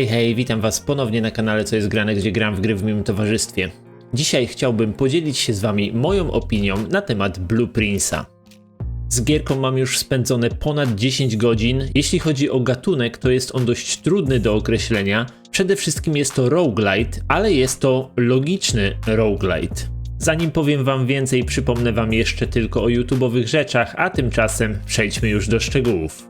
Hej, hej, witam was ponownie na kanale Co jest grane, gdzie gram w gry w moim towarzystwie. Dzisiaj chciałbym podzielić się z wami moją opinią na temat Blueprints'a. Z gierką mam już spędzone ponad 10 godzin. Jeśli chodzi o gatunek, to jest on dość trudny do określenia. Przede wszystkim jest to roguelite, ale jest to logiczny roguelite. Zanim powiem wam więcej, przypomnę wam jeszcze tylko o YouTube'owych rzeczach, a tymczasem przejdźmy już do szczegółów.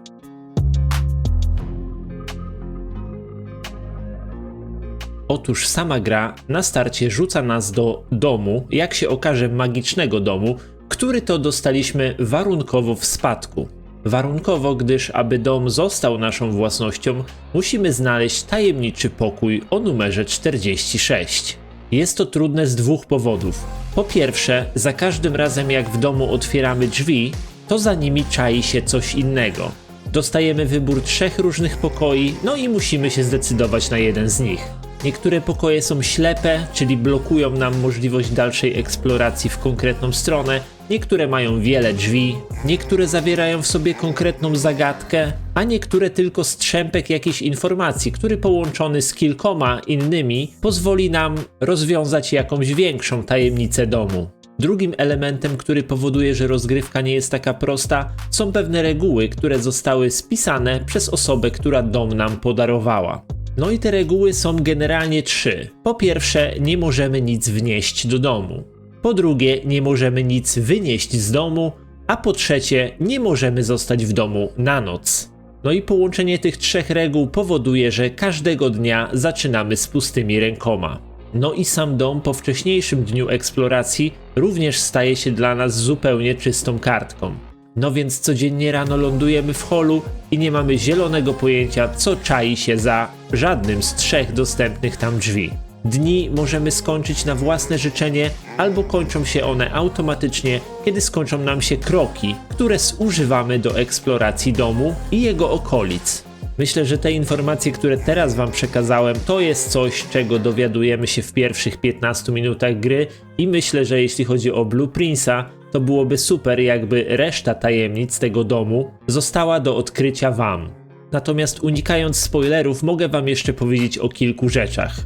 Otóż sama gra na starcie rzuca nas do domu, jak się okaże magicznego domu, który to dostaliśmy warunkowo w spadku. Warunkowo, gdyż aby dom został naszą własnością, musimy znaleźć tajemniczy pokój o numerze 46. Jest to trudne z dwóch powodów. Po pierwsze, za każdym razem jak w domu otwieramy drzwi, to za nimi czai się coś innego. Dostajemy wybór trzech różnych pokoi, no i musimy się zdecydować na jeden z nich. Niektóre pokoje są ślepe, czyli blokują nam możliwość dalszej eksploracji w konkretną stronę, niektóre mają wiele drzwi, niektóre zawierają w sobie konkretną zagadkę, a niektóre tylko strzępek jakiejś informacji, który połączony z kilkoma innymi pozwoli nam rozwiązać jakąś większą tajemnicę domu. Drugim elementem, który powoduje, że rozgrywka nie jest taka prosta, są pewne reguły, które zostały spisane przez osobę, która dom nam podarowała. No i te reguły są generalnie trzy. Po pierwsze, nie możemy nic wnieść do domu. Po drugie, nie możemy nic wynieść z domu. A po trzecie, nie możemy zostać w domu na noc. No i połączenie tych trzech reguł powoduje, że każdego dnia zaczynamy z pustymi rękoma. No i sam dom po wcześniejszym dniu eksploracji również staje się dla nas zupełnie czystą kartką. No więc codziennie rano lądujemy w holu i nie mamy zielonego pojęcia, co czai się za żadnym z trzech dostępnych tam drzwi. Dni możemy skończyć na własne życzenie, albo kończą się one automatycznie, kiedy skończą nam się kroki, które zużywamy do eksploracji domu i jego okolic. Myślę, że te informacje, które teraz Wam przekazałem, to jest coś, czego dowiadujemy się w pierwszych 15 minutach gry i myślę, że jeśli chodzi o Blueprints'a, to byłoby super, jakby reszta tajemnic tego domu została do odkrycia Wam. Natomiast unikając spoilerów, mogę Wam jeszcze powiedzieć o kilku rzeczach.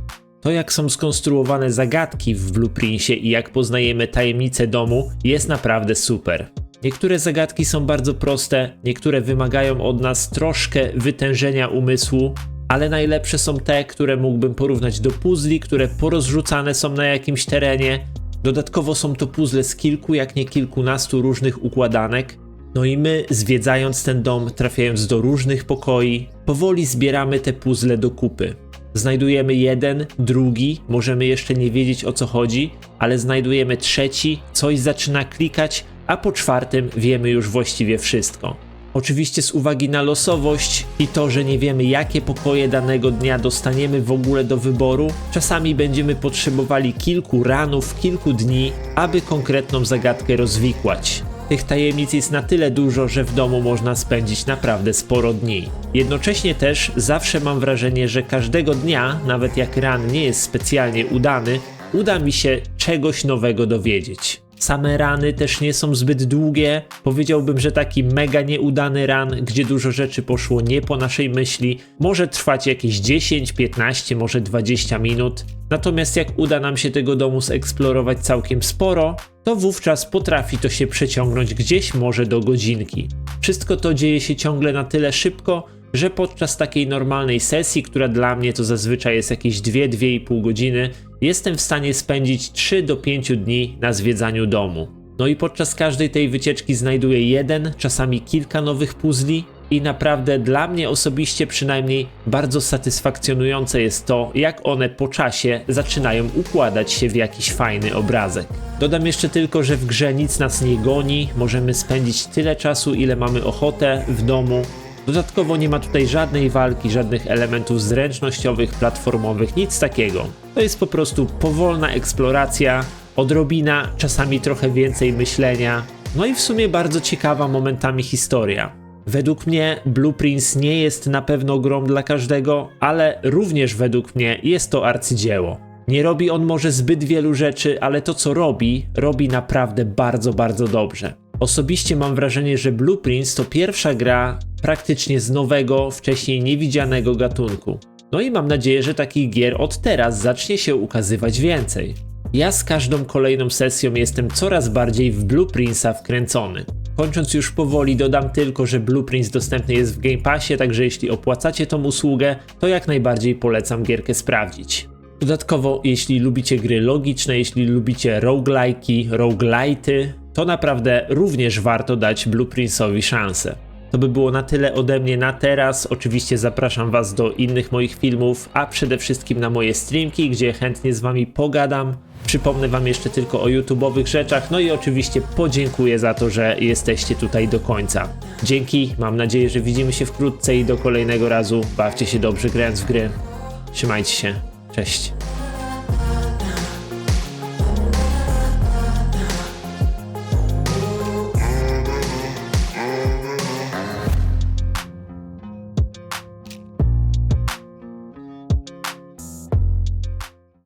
To, jak są skonstruowane zagadki w Blueprincie i jak poznajemy tajemnice domu, jest naprawdę super. Niektóre zagadki są bardzo proste, niektóre wymagają od nas troszkę wytężenia umysłu, ale najlepsze są te, które mógłbym porównać do puzli, które porozrzucane są na jakimś terenie. Dodatkowo są to puzzle z kilku, jak nie kilkunastu różnych układanek. No i my, zwiedzając ten dom, trafiając do różnych pokoi, powoli zbieramy te puzzle do kupy. Znajdujemy jeden, drugi, możemy jeszcze nie wiedzieć o co chodzi, ale znajdujemy trzeci, coś zaczyna klikać, a po czwartym wiemy już właściwie wszystko. Oczywiście z uwagi na losowość i to, że nie wiemy jakie pokoje danego dnia dostaniemy w ogóle do wyboru, czasami będziemy potrzebowali kilku ranów, kilku dni, aby konkretną zagadkę rozwikłać. Tych tajemnic jest na tyle dużo, że w domu można spędzić naprawdę sporo dni. Jednocześnie też zawsze mam wrażenie, że każdego dnia, nawet jak ran nie jest specjalnie udany, uda mi się czegoś nowego dowiedzieć. Same rany też nie są zbyt długie. Powiedziałbym, że taki mega nieudany ran, gdzie dużo rzeczy poszło nie po naszej myśli, może trwać jakieś 10, 15, może 20 minut. Natomiast jak uda nam się tego domu zeksplorować całkiem sporo, to wówczas potrafi to się przeciągnąć gdzieś może do godzinki. Wszystko to dzieje się ciągle na tyle szybko, że podczas takiej normalnej sesji, która dla mnie to zazwyczaj jest jakieś 2-2,5 godziny, jestem w stanie spędzić 3 do 5 dni na zwiedzaniu domu. No i podczas każdej tej wycieczki znajduję jeden, czasami kilka nowych puzli i naprawdę dla mnie osobiście przynajmniej bardzo satysfakcjonujące jest to, jak one po czasie zaczynają układać się w jakiś fajny obrazek. Dodam jeszcze tylko, że w grze nic nas nie goni, możemy spędzić tyle czasu, ile mamy ochotę w domu, Dodatkowo nie ma tutaj żadnej walki, żadnych elementów zręcznościowych, platformowych, nic takiego. To jest po prostu powolna eksploracja, odrobina, czasami trochę więcej myślenia, no i w sumie bardzo ciekawa momentami historia. Według mnie Blueprints nie jest na pewno grą dla każdego, ale również według mnie jest to arcydzieło. Nie robi on może zbyt wielu rzeczy, ale to co robi, robi naprawdę bardzo, bardzo dobrze. Osobiście mam wrażenie, że Blueprints to pierwsza gra praktycznie z nowego, wcześniej niewidzianego gatunku. No i mam nadzieję, że takich gier od teraz zacznie się ukazywać więcej. Ja z każdą kolejną sesją jestem coraz bardziej w Blueprints'a wkręcony. Kończąc już powoli, dodam tylko, że Blueprints dostępny jest w Game Passie, także jeśli opłacacie tą usługę, to jak najbardziej polecam gierkę sprawdzić. Dodatkowo, jeśli lubicie gry logiczne, jeśli lubicie roguelike'i, roguelite'y, to naprawdę również warto dać Blueprintsowi szansę. To by było na tyle ode mnie na teraz. Oczywiście zapraszam Was do innych moich filmów, a przede wszystkim na moje streamki, gdzie chętnie z Wami pogadam. Przypomnę Wam jeszcze tylko o YouTube'owych rzeczach, no i oczywiście podziękuję za to, że jesteście tutaj do końca. Dzięki, mam nadzieję, że widzimy się wkrótce i do kolejnego razu. Bawcie się dobrze grając w gry. Trzymajcie się. Cześć.